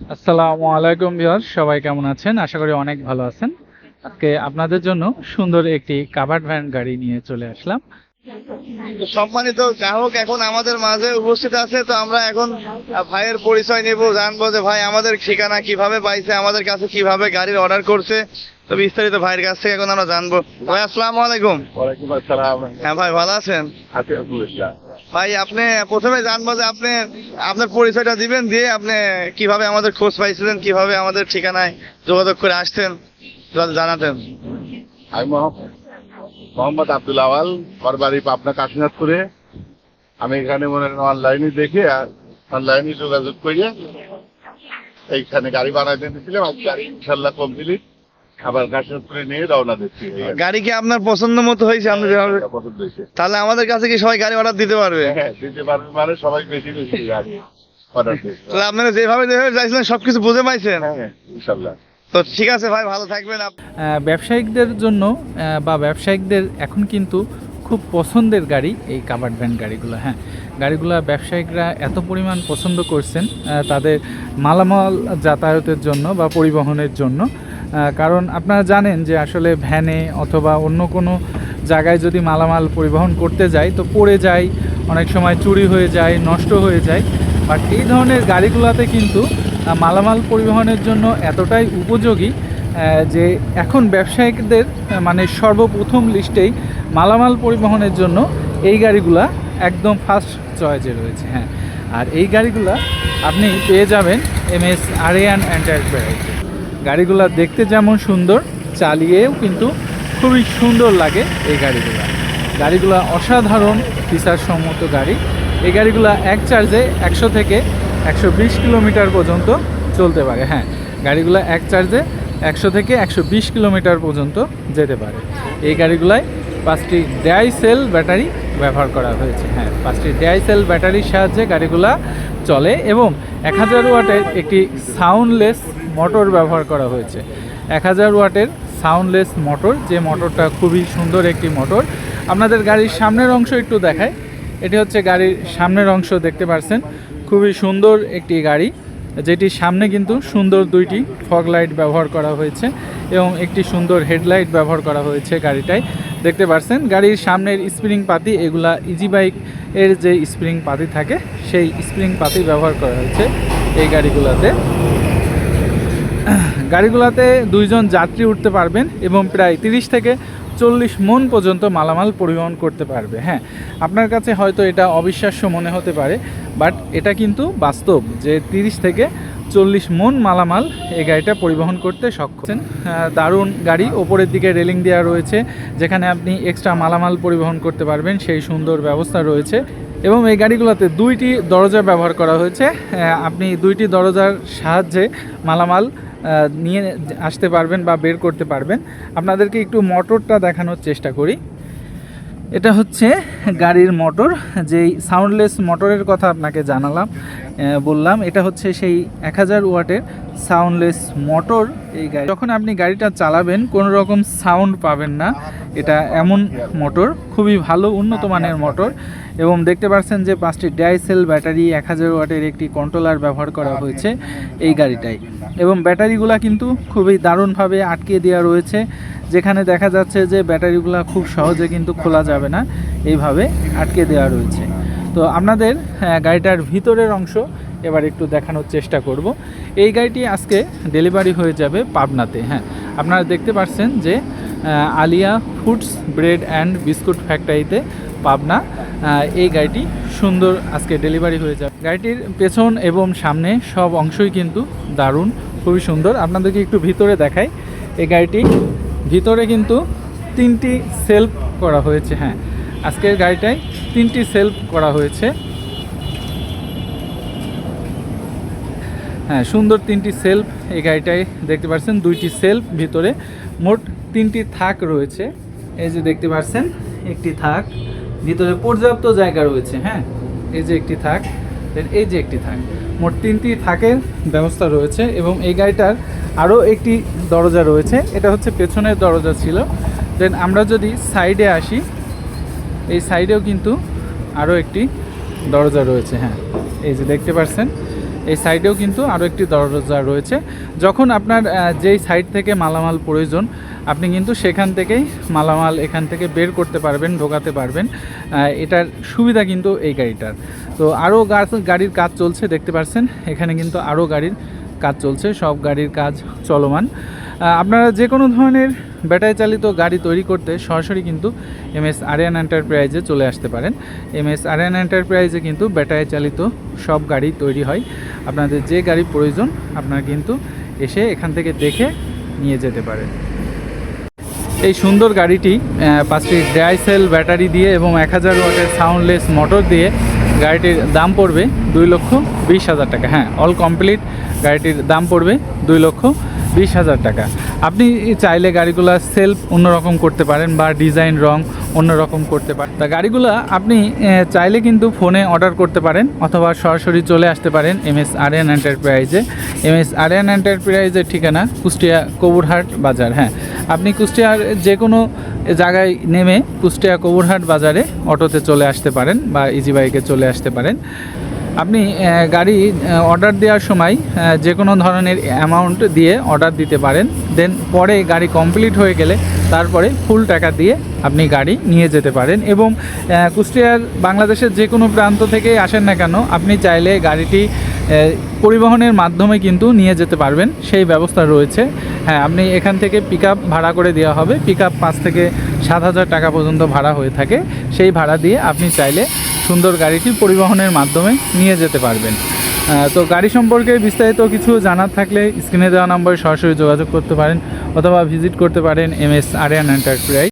আসসালামু আলাইকুম ভিউয়ার সবাই কেমন আছেন? আশা করি অনেক ভালো আছেন। আজকে আপনাদের জন্য সুন্দর একটি কাভার্ড ভ্যান গাড়ি নিয়ে চলে আসলাম। সম্মানিত গ্রাহক এখন আমাদের মাঝে উপস্থিত আছে তো আমরা এখন ভাইয়ের পরিচয় নেব জানব যে ভাই আমাদের ঠিকানা কীভাবে পাইছে আমাদের কাছে কীভাবে গাড়ির অর্ডার করছে। তো বিস্তারিত ভাইয়ের কাছ থেকে এখন আমরা জানব। ভাই আসসালামু আলাইকুম। ওয়ালাইকুম আসসালাম। হ্যাঁ ভাই ভালো আছেন? ভাই, আপনি প্রথমে জানব যে আপনি, আপনার পরিচয়টা দিবেন, দিয়ে আপনি কীভাবে আমাদের খোঁজ পাইছিলেন, কীভাবে আমাদের ঠিকানায় যোগাযোগ করে আসছেন যদি জানাতেন। আমি মোহাম্মদ আব্দুল আওয়াল আমার পাবনা, কাশীনাথপুরে। আমি এখানে মনে করেন অনলাইনে দেখে আর অনলাইনে যোগাযোগ করে এইখানে গাড়ি বানাইতে দিয়েছিলাম আজ গাড়ি ইনশাল্লাহ কমপ্লিট আবার কাশীনাথপুরে নিয়ে রওনা দিচ্ছি। গাড়ি কি আপনার পছন্দ মতো হয়েছে? আপনি পছন্দ হয়েছে। তাহলে আমাদের কাছে কি সবাই গাড়ি অর্ডার দিতে পারবে? হ্যাঁ দিতে পারবে মানে সবাই বেশি বেশি গাড়ি তাহলে আপনারা যেভাবে যেভাবে চাইছিলেন সবকিছু বুঝে পাইছেন? হ্যাঁ ইনশাল্লাহ। তো ঠিক আছে ভাই ভালো থাকবেন ব্যবসায়িকদের জন্য বা ব্যবসায়িকদের এখন কিন্তু খুব পছন্দের গাড়ি এই কাভার্ড ভ্যান গাড়িগুলো হ্যাঁ। গাড়িগুলো ব্যবসায়িকরা এত পরিমাণ পছন্দ করছেন তাদের মালামাল যাতায়াতের জন্য বা পরিবহনের জন্য। কারণ আপনারা জানেন যে আসলে ভ্যানে অথবা অন্য কোনো জায়গায় যদি মালামাল পরিবহন করতে যাই, তো পড়ে যায় অনেক সময় চুরি হয়ে যায়, নষ্ট হয়ে যায়। বাট এই ধরনের গাড়িগুলোতে কিন্তু মালামাল পরিবহনের জন্য এতটাই উপযোগী যে এখন ব্যবসায়িকদের মানে সর্বপ্রথম লিস্টেই মালামাল পরিবহনের জন্য এই গাড়িগুলা একদম ফার্স্ট চয়েসে রয়েছে হ্যাঁ। আর এই গাড়িগুলা আপনি পেয়ে যাবেন এম এস আরিয়ান এন্টারপ্রাইজ গাড়িগুলা দেখতে যেমন সুন্দর, চালিয়েও কিন্তু খুবই সুন্দর লাগে এই গাড়িগুলা। গাড়িগুলা অসাধারণ সম্মত গাড়ি। এই গাড়িগুলা এক চার্জে একশো থেকে একশো বিশ কিলোমিটার পর্যন্ত চলতে পারে হ্যাঁ। গাড়িগুলো এক চার্জে একশো থেকে একশো বিশ কিলোমিটার পর্যন্ত যেতে পারে। এই গাড়িগুলায় পাঁচটি ড্যাই সেল ব্যাটারি ব্যবহার করা হয়েছে হ্যাঁ। পাঁচটি ড্যাই সেল ব্যাটারির সাহায্যে গাড়িগুলা চলে এবং এক হাজার ওয়াটের একটি সাউন্ডলেস মোটর ব্যবহার করা হয়েছে। এক হাজার ওয়াটের সাউন্ডলেস মোটর, যে মোটরটা খুবই সুন্দর একটি মোটর। আপনাদের গাড়ির সামনের অংশ একটু দেখায় এটি হচ্ছে গাড়ির সামনের অংশ, দেখতে পাচ্ছেন খুবই সুন্দর একটি গাড়ি, যেটির সামনে কিন্তু সুন্দর দুইটি ফগ লাইট ব্যবহার করা হয়েছে এবং একটি সুন্দর হেডলাইট ব্যবহার করা হয়েছে গাড়িটায়। দেখতে পাচ্ছেন গাড়ির সামনের স্প্রিং পাতি, এগুলা ইজি বাইক এর যে স্প্রিং পাতি থাকে, সেই স্প্রিং পাতি ব্যবহার করা হয়েছে এই গাড়িগুলোতে। গাড়িগুলোতে দুইজন যাত্রী উঠতে পারবেন এবং প্রায় তিরিশ থেকে চল্লিশ মন পর্যন্ত মালামাল পরিবহন করতে পারবে। হ্যাঁ আপনার কাছে হয়তো এটা অবিশ্বাস্য মনে হতে পারে, বাট এটা কিন্তু বাস্তব যে তিরিশ থেকে চল্লিশ মন মালামাল এই গাড়িটা পরিবহন করতে সক্ষম। দারুণ গাড়ি, ওপরের দিকে রেলিং দেওয়া রয়েছে, যেখানে আপনি এক্সট্রা মালামাল পরিবহন করতে পারবেন, সেই সুন্দর ব্যবস্থা রয়েছে। এবং এই গাড়িগুলোতে দুইটি দরজা ব্যবহার করা হয়েছে। আপনি দুইটি দরজার সাহায্যে মালামাল নিয়ে আসতে পারবেন বা বের করতে পারবেন। আপনাদেরকে একটু মোটরটা দেখানোর চেষ্টা করি। এটা হচ্ছে গাড়ির মোটর, যেই সাউন্ডলেস মোটরের কথা আপনাকে জানালাম। বললাম, এটা হচ্ছে সেই এক হাজার ওয়াটের সাউন্ডলেস মোটর এই গাড়ি। যখন আপনি গাড়িটা চালাবেন, কোনো রকম সাউন্ড পাবেন না। এটা এমন মোটর খুবই ভালো, উন্নত মানের মোটর এবং দেখতে পাচ্ছেন যে পাঁচটি ডাইসেল ব্যাটারি এক হাজার ওয়াটের একটি কন্ট্রোলার ব্যবহার করা হয়েছে এই গাড়িটায়। এবং ব্যাটারিগুলা কিন্তু খুবই দারুণভাবে আটকে দেওয়া রয়েছে, যেখানে দেখা যাচ্ছে যে ব্যাটারিগুলা খুব সহজে কিন্তু খোলা যাবে না। এইভাবে আটকে দেওয়া রয়েছে। তো আপনাদের হ্যাঁ, গাড়িটার ভিতরের অংশ এবার একটু দেখানোর চেষ্টা করব। এই গাড়িটি আজকে ডেলিভারি হয়ে যাবে পাবনাতে হ্যাঁ। আপনারা দেখতে পাচ্ছেন যে Alia foods bread and biscuit ফ্যাক্টরিতে পাবনা এই গাড়িটি সুন্দর আজকে ডেলিভারি হয়ে যাবে। গাড়িটির পেছন এবং সামনে সব অংশই কিন্তু দারুণ খুবই সুন্দর। আপনাদেরকে একটু ভিতরে দেখাই এই গাড়িটি ভিতরে কিন্তু তিনটি সেলফ করা হয়েছে হ্যাঁ। আজকের গাড়িটায় তিনটি সেলফ করা হয়েছে। হ্যাঁ সুন্দর তিনটি সেলফ এই গাড়িটায় দেখতে পাচ্ছেন, দুইটি সেলফ ভিতরে। মোট তিনটি থাক রয়েছে। এই যে দেখতে পাচ্ছেন, একটি থাক। ভিতরে পর্যাপ্ত জায়গা রয়েছে হ্যাঁ। এই যে একটি থাক এই যে একটি থাক। মোট তিনটি থাকের ব্যবস্থা রয়েছে এবং এই গাড়িটার আরও একটি দরজা রয়েছে। এটা হচ্ছে পেছনের দরজা ছিল। দেন আমরা যদি সাইডে আসি এই সাইডেও কিন্তু আরও একটি দরজা রয়েছে হ্যাঁ। এই যে দেখতে পাচ্ছেন এই সাইডেও কিন্তু আরও একটি দরজা রয়েছে। যখন আপনার যেই সাইড থেকে মালামাল প্রয়োজন, আপনি কিন্তু সেখান থেকেই মালামাল এখান থেকে বের করতে পারবেন, ঢোকাতে পারবেন। এটার সুবিধা কিন্তু এই গাড়িটার। তো আরও গাড়ির কাজ চলছে, দেখতে পাচ্ছেন এখানে কিন্তু আরও গাড়ির কাজ চলছে, সব গাড়ির কাজ চলমান। আপনারা যে কোনো ধরনের ব্যাটারি চালিত গাড়ি তৈরি করতে সরাসরি কিন্তু এম এস আরিয়ান এন্টারপ্রাইজে চলে আসতে পারেন। এম এস আরিয়ান এন্টারপ্রাইজে কিন্তু ব্যাটারি চালিত সব গাড়ি তৈরি হয়। আপনাদের যে গাড়ি প্রয়োজন, আপনারা কিন্তু এসে এখান থেকে দেখে নিয়ে যেতে পারেন। এই সুন্দর গাড়িটি পাঁচটি ড্রাইসেল ব্যাটারি দিয়ে এবং এক হাজার ওয়াটের সাউন্ডলেস মোটর দিয়ে গাড়িটির দাম পড়বে দুই লক্ষ বিশ হাজার টাকা। হ্যাঁ অল কমপ্লিট গাড়িটির দাম পড়বে দুই লক্ষ বিশ হাজার টাকা। আপনি চাইলে গাড়িগুলো সেলফ অন্যরকম করতে পারেন বা ডিজাইন রং অন্যরকম করতে পারেন। তা গাড়িগুলো আপনি চাইলে কিন্তু ফোনে অর্ডার করতে পারেন অথবা সরাসরি চলে আসতে পারেন এম এস আরিয়ান এন্টারপ্রাইজে এম এস আরিয়ান এন্টারপ্রাইজের ঠিকানা কুষ্টিয়া কবুরহাট বাজার হ্যাঁ। আপনি কুষ্টিয়ার যে কোনো জায়গায় নেমে কুষ্টিয়া কবুরহাট বাজারে অটোতে চলে আসতে পারেন বা ইজি বাইকে চলে আসতে পারেন। আপনি গাড়ি অর্ডার দেওয়ার সময় যে কোনো ধরনের অ্যামাউন্ট দিয়ে অর্ডার দিতে পারেন। দেন পরে গাড়ি কমপ্লিট হয়ে গেলে তারপরে ফুল টাকা দিয়ে আপনি গাড়ি নিয়ে যেতে পারেন। এবং কুষ্টিয়ার বাংলাদেশের যে কোনো প্রান্ত থেকে আসেন না কেন, আপনি চাইলে গাড়িটি পরিবহনের মাধ্যমে কিন্তু নিয়ে যেতে পারবেন। সেই ব্যবস্থা রয়েছে। হ্যাঁ আপনি এখান থেকে পিক ভাড়া করে দেওয়া হবে। পিক পাঁচ থেকে সাত হাজার টাকা পর্যন্ত ভাড়া হয়ে থাকে। সেই ভাড়া দিয়ে আপনি চাইলে সুন্দর গাড়িটি পরিবহনের মাধ্যমে নিয়ে যেতে পারবেন। তো গাড়ি সম্পর্কে বিস্তারিত কিছু জানার থাকলে স্ক্রিনে দেওয়া নম্বরে সরাসরি যোগাযোগ করতে পারেন অথবা ভিজিট করতে পারেন এম এস আরিয়ান এন্টারপ্রাইজ।